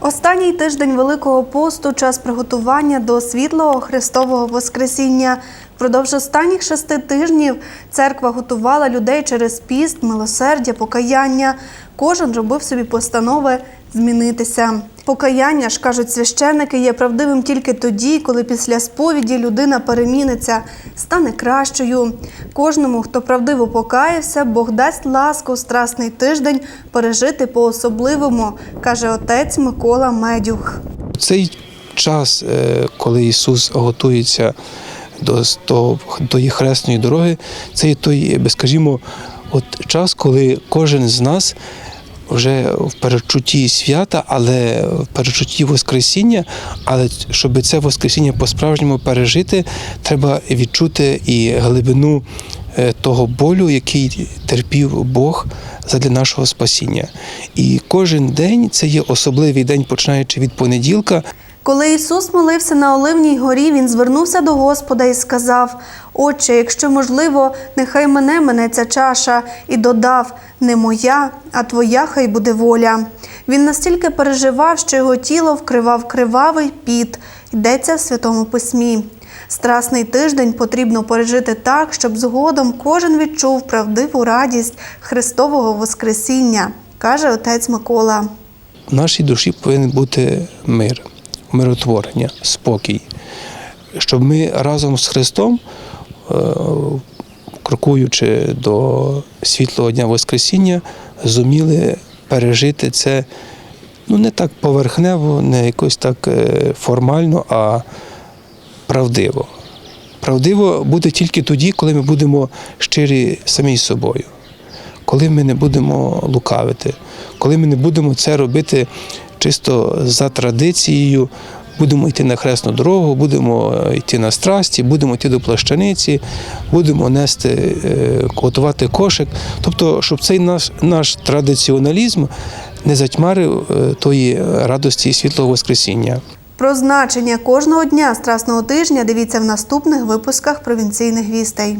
Останній тиждень Великого посту час приготування до світлого Христового Воскресіння. Впродовж останніх шести тижнів церква готувала людей через піст, милосердя, покаяння. Кожен робив собі постанови змінитися. Покаяння ж кажуть священники, є правдивим тільки тоді, коли після сповіді людина переміниться, стане кращою. Кожному, хто правдиво покаявся, Бог дасть ласку страсний тиждень пережити по-особливому, каже отець Микола Медюх. Цей час, е, коли Ісус готується до, до, її хресної дороги, це той, би скажімо, от час, коли кожен з нас вже в перечутті свята, але в перечутті Воскресіння, але щоб це Воскресіння по-справжньому пережити, треба відчути і глибину е, того болю, який терпів Бог задля нашого спасіння. І кожен день це є особливий день, починаючи від понеділка. Коли Ісус молився на Оливній горі, він звернувся до Господа і сказав: Отче, якщо можливо, нехай мене мене ця чаша, і додав: не моя, а твоя хай буде воля. Він настільки переживав, що його тіло вкривав кривавий піт, йдеться в Святому Письмі. Страсний тиждень потрібно пережити так, щоб згодом кожен відчув правдиву радість Христового Воскресіння, каже отець Микола. В нашій душі повинен бути мир, миротворення, спокій, щоб ми разом з Христом, е, крокуючи до світлого дня Воскресіння, зуміли пережити це ну, не так поверхнево, не якось так е, формально, а правдиво. Правдиво буде тільки тоді, коли ми будемо щирі самі з собою. Коли ми не будемо лукавити, коли ми не будемо це робити чисто за традицією, будемо йти на хресну дорогу, будемо е, йти на страсті, будемо йти до плащаниці, будемо нести, е, готувати кошик. Тобто, щоб цей наш, наш традиціоналізм не затьмарив е, тої радості і світлого Воскресіння. Про значення кожного дня Страсного тижня дивіться в наступних випусках провінційних вістей.